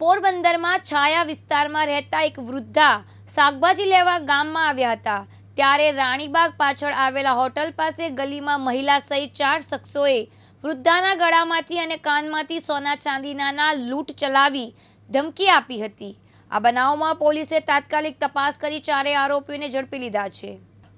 પોરબંદરમાં છાયા વિસ્તારમાં રહેતા એક વૃદ્ધા શાકભાજી લેવા ગામમાં આવ્યા હતા. ત્યારે રાણીબાગ પાછળ આવેલા હોટલ પાસે ગલીમાં મહિલા સહિત ચાર શખ્સોએ વૃદ્ધાના ગળામાંથી અને કાનમાંથી સોના ચાંદીનાના લૂંટ ચલાવી ધમકી આપી હતી. આ બનાવમાં પોલીસે તાત્કાલિક તપાસ કરી ચારેય આરોપીઓને ઝડપી લીધા છે.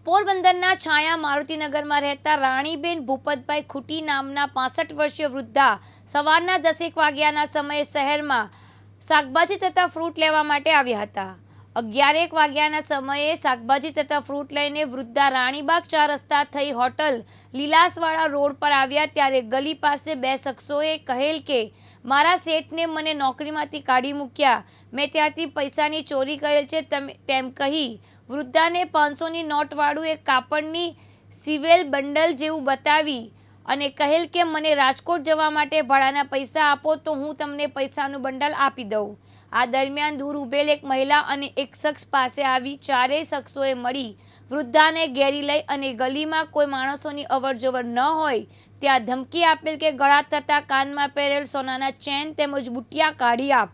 પોરબંદરના છાયા મારુતિનગરમાં રહેતા રાણીબેન ભૂપતભાઈ ખુટી નામના પાસઠ વર્ષીય વૃદ્ધા સવારના દસેક વાગ્યાના સમયે શહેરમાં શાકભાજી તથા ફ્રૂટ લેવા માટે આવ્યા હતા. અગિયારેક વાગ્યાના સમયે શાકભાજી તથા ફ્રૂટ લઈને વૃદ્ધા રાણીબાગ ચાર રસ્તા થઈ હોટલ લીલાસવાળા રોડ પર આવ્યા ત્યારે ગલી પાસે બે શખ્સોએ કહેલ કે, મારા શેઠને મને નોકરીમાંથી કાઢી મૂક્યા. મેં ત્યાંથી પૈસાની ચોરી કરેલ છે તમે કહી વૃદ્ધાને પાંચસોની નોટવાળું એક કાપડની સિવેલ બંડલ જેવું બતાવી અને કહેલ કે મને રાજકોટ જવા માટે ભાડાના પૈસા આપો તો હું તમને પૈસાનું બંડલ આપી દઉં. આ દરમિયાન દૂર ઊભેલ એક મહિલા અને એક શખ્સ પાસે આવી ચારેય શખ્સોએ મળી વૃદ્ધાને ઘેરી લઈ અને ગલીમાં કોઈ માણસોની અવરજવર ન હોય ત્યાં ધમકી આપેલ કે ગળા થતાં કાનમાં પહેરેલ સોનાના ચેન તેમજ બુટિયા કાઢી આપ.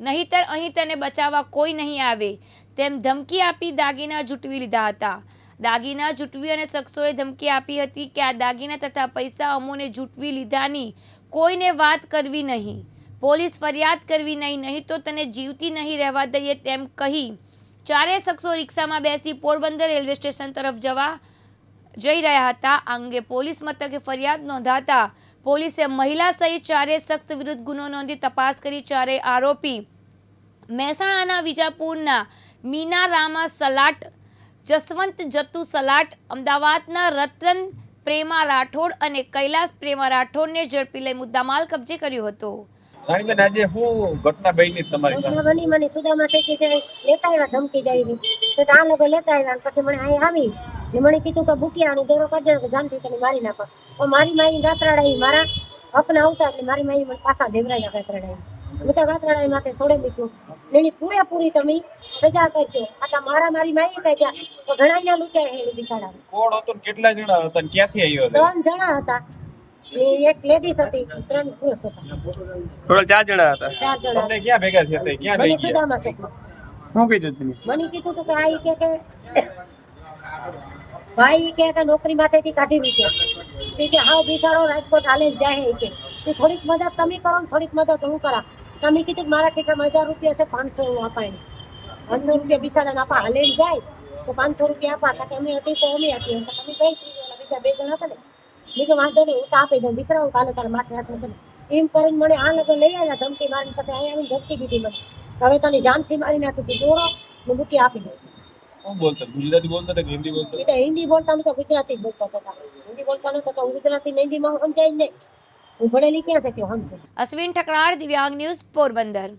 નહીતર અહીં તને બચાવવા કોઈ નહીં આવે. તેમ ધમકી આપી દાગીના જૂટવી લીધા હતા. દાગીના જૂટવી અને શખ્સોએ ધમકી આપી હતી કે આ દાગીના તથા પૈસા અમોને જૂટવી લીધાની કોઈને વાત કરવી નહીં. પોલીસ ફરિયાદ કરવી નહીં નહીં તો તને જીવતી નહીં રહેવા દઈએ તેમ કહી ચારેય શખ્સો રિક્ષામાં બેસી પોરબંદર રેલવે સ્ટેશન તરફ જવા જઈ રહ્યા હતા. આ અંગે પોલીસ મથકે ફરિયાદ નોંધાતા પોલીસે મહિલા સહિત ચારે શખ્સ વિરુદ્ધ ગુનો નોંધી તપાસ કરી ચારેય આરોપી મહેસાણાના વિજાપુરના મીના રામા સલાટ જસવંત જતુ સલાટ અમદાવાદના રતન પ્રેમા રાઠોડ અને કૈલાસ પ્રેમા રાઠોડને ઝડપી લઈ મુદ્દામાલ કબજે કર્યો હતો. રાણીબેન આજે શું ઘટના બની તમારી ઘટના બની મને સુદામા શેઠી તે લેતા આવ્યા ધમકી દઈને તો આ લોકો લેતા આવ્યા પછી મને અહીં આવી. ને મને કીધું કે બુટિયાની દોરો દે કે જાનથી તને મારી નાખો. પણ મારી માઈ દાતરાડાઈ મારા હકના આવતા એટલે મારી માઈ મને પાછા દેવરાયા ગાતરાડાઈ હું તો ગાતરાડાઈ માથે છોડે મૂક્યું. ને એની પૂરેપૂરી તમે સજા કરજો. આ તો મારા મારી માઈ કહે છે તો ઘણા અહીંયા લૂંટ્યા છે એની બિચારા કોણ હતો ને કેટલા જણા હતા ને ક્યાંથી આવ્યો હતો? ત્રણ જણા હતા. ને એક લેડીઝ હતી. ત્રણ પુરુષ હતા. ટોટલ ચાર જણા હતા. ચાર જણા તમને ક્યાં ભેગા થયા હતા? ક્યાં મને લઈ ગયા? સુદામા શેઠી શું કીધું તમે? મને કીધું તું કે આ ઈ કે કે ભાઈ ઈ કે કે નોકરી માથેથી કાઢી મૂક્યો. ઈ કે હાવ બિસાડો રાજકોટ હાલે જ જાય ઈ કે. તું થોડીક મદદ તમે કરો ને થોડીક મદદ હું કરા તમે કીધું મારા ખિસ્સામાં હજાર રૂપિયા છે પાંચસો હું અપાય પાંચસો રૂપિયા બિસાડા આપા હાલે જાય તો પાંચસો રૂપિયા આપા. તો કે અમે અઢીસો અમે આપીએ તો તમે કઈ બીજા બે જણા હતા ને. મેં કે વાંધો નહીં હું તો આપી દઉં. દીકરા હું કાલે તારા માથે હાથ મૂકી એમ કરીને મને આ લગન લઈ આવ્યા ધમકી મારીને પછી અહીંયા આવીને ધમકી દીધી મને. હવે તને જાનથી મારી નાખી તું દોરો ને બુટી આપી દઉં. શું બોલતો? ગુજરાતી બોલતો કે હિન્દી બોલતા? હિન્દી બોલતા હું તો ગુજરાતી જ બોલતા હતા. હિન્દી બોલતા નતો તો હું ગુજરાતી હિન્દીમાં સમજાય જ નહીં. હું ભણેલી ક્યાં છે કે સમજે અશ્વિન ઠકરાર દિવ્યાંગ ન્યૂઝ પોરબંદર.